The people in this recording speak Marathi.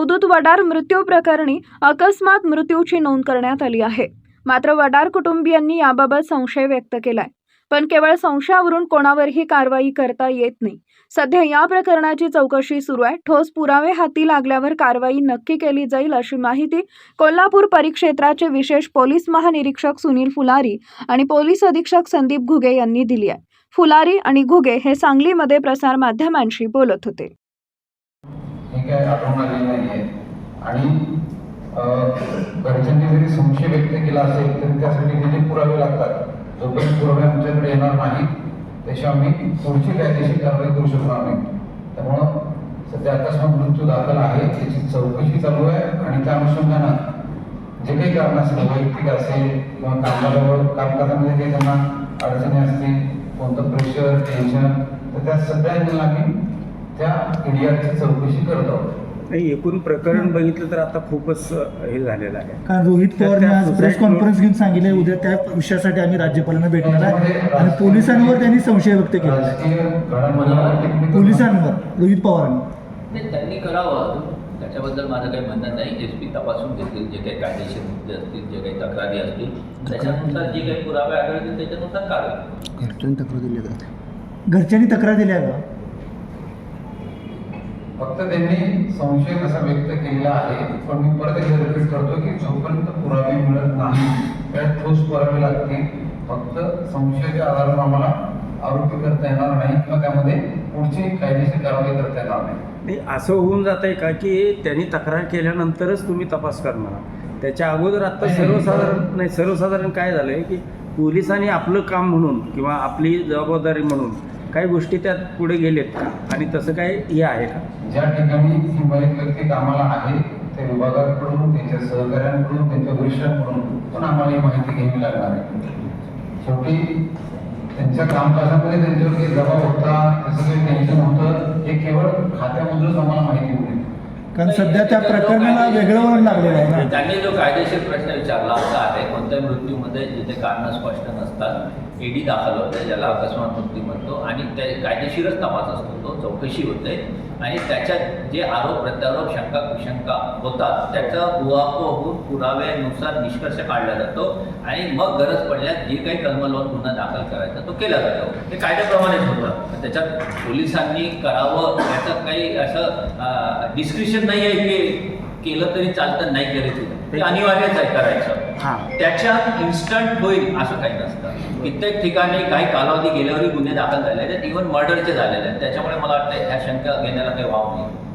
अवधूत वडार मृत्यू प्रकरणी अकस्मात मृत्यूची नोंद करण्यात आली आहे. मात्र वडार कुटुंबियांनी याबाबत संशय व्यक्त केलाय. पण केवळ संशयावरून कोणावरही कारवाई करता येत नाही. सध्या या प्रकरणाची चौकशी सुरू आहे. ठोस पुरावे हाती लागल्यावर कारवाई नक्की केली जाईल अशी माहिती कोल्हापूर परिक्षेत्राचे विशेष पोलीस महानिरीक्षक सुनील फुलारी आणि पोलीस अधीक्षक संदीप घुगे यांनी दिली आहे. फुलारी आणि घुगे हे सांगलीमध्ये प्रसारमाध्यमांशी बोलत होते. हे काय आठवण आलेली नाही आहे आणि घरच्यांनी जरी संशय व्यक्त केला असेल तरी त्यासाठी जे पुरावे लागतात. जोपर्यंत पुरावे आमच्याकडे येणार नाही त्याशिवाय आम्ही पुढची कायदेशीर कारवाई करू शकणार नाही. त्यामुळं सध्या अकस्मात मृत्यू दाखल आहे त्याची चौकशी चालू आहे आणि त्या अनुषंगानं जे काही कारण असेल वैयक्तिक असेल किंवा कामाबरोबर काम करण्यामध्ये काही त्यांना अडचणी असतील कोणतं प्रेशर टेन्शन तर त्या सगळ्या आम्ही त्या ईडीआरची चौकशी करत आहोत. नाही एकूण प्रकरण बघितलं तर आता खूपच हे झालेलं आहे. कारण रोहित पवारने आज प्रेस कॉन्फरन्स घेऊन सांगितले उद्या त्या विषयासाठी आम्ही राज्यपालांना भेटणार आहे. आणि पोलिसांवर त्यांनी संशय व्यक्त केला. पोलिसांवर रोहित पवारांनी त्यांनी करावं त्याच्याबद्दल माझं काही म्हणणं नाही. एस पी तपासून घेतील जे काही कायदेशीर मुद्दे असतील जे काही तक्रारी असतील. त्याच्यानुसार जे काही पुरावे आढळतील त्याच्यानुसार कारवाई. घरच्यांनी तक्रार दिली का? घरच्यांनी तक्रार दिली आहे का? फक्त त्यांनी संशय कसा व्यक्त केलेला आहे पण मी परत एकदा रिपीट करतो की जोपर्यंत पुरावे मिळत नाही त्यात ठोस पुरावे लागतील. फक्त संशयाच्या आधारावर आम्हाला आरोपी करता येणार नाही किंवा त्यामध्ये पुढची कायदेशीर कारवाई करता येणार नाही. असं होऊन जात आहे का की त्यांनी तक्रार केल्यानंतरच तुम्ही तपास करणार? त्याच्या अगोदर आता सर्वसाधारण नाही. सर्वसाधारण काय झालं आहे की पोलिसांनी आपलं काम म्हणून किंवा आपली जबाबदारी म्हणून काही गोष्टी त्यात पुढे गेलेत का? आणि तसं काय हे आहे का? ज्या ठिकाणी ही मयत व्यक्ती कामाला आहे त्या विभागाकडून त्यांच्या सहकाऱ्यांकडून त्यांच्या वरिष्ठांकडून पण आम्हाला ही माहिती घ्यावी लागणार आहे. शेवटी त्यांच्या कामकाजामध्ये त्यांच्यावर काही दबाव होता त्याचं काही टेन्शन होतं हे केवळ खात्यामधूनच आम्हाला माहिती होईल कारण सध्या त्या प्रकरणाला वेगळं वळण लागलेलं आहे ना. त्यांनी जो कायदेशीर प्रश्न विचारला असा आहे कोणत्याही मृत्यूमध्ये जिथे कारण स्पष्ट नसतात ईडी दाखल होते ज्याला अकस्मात मृत्यू म्हणतो आणि ते कायदेशीरच तपास असतो तो चौकशी होते आणि त्याच्यात जे आरोप प्रत्यारोप शंका कुशंका होतात त्याचा उहापोह होऊन पुराव्यानुसार निष्कर्ष काढला जातो. आणि मग गरज पडल्यास जे काही कलम लावून गुन्हा दाखल करायचा तो केला जातो. हे कायद्याप्रमाणेच होतं त्याच्यात पोलिसांनी करावं याचं काही असं डिस्क्रिप्शन नाही आहे की केलं तरी चालतं नाही केलं ते अनिवार्यच आहे करायचं. हां. त्याच्यात इन्स्टंट होईल असं काही नसतं. कित्येक ठिकाणी काही कालावधी गेल्यावरही गुन्हे दाखल झाले आहेत. इव्हन मर्डरचे झालेले आहेत. त्याच्यामुळे मला वाटतं ह्या शंका घेण्याला काही वाव नाही.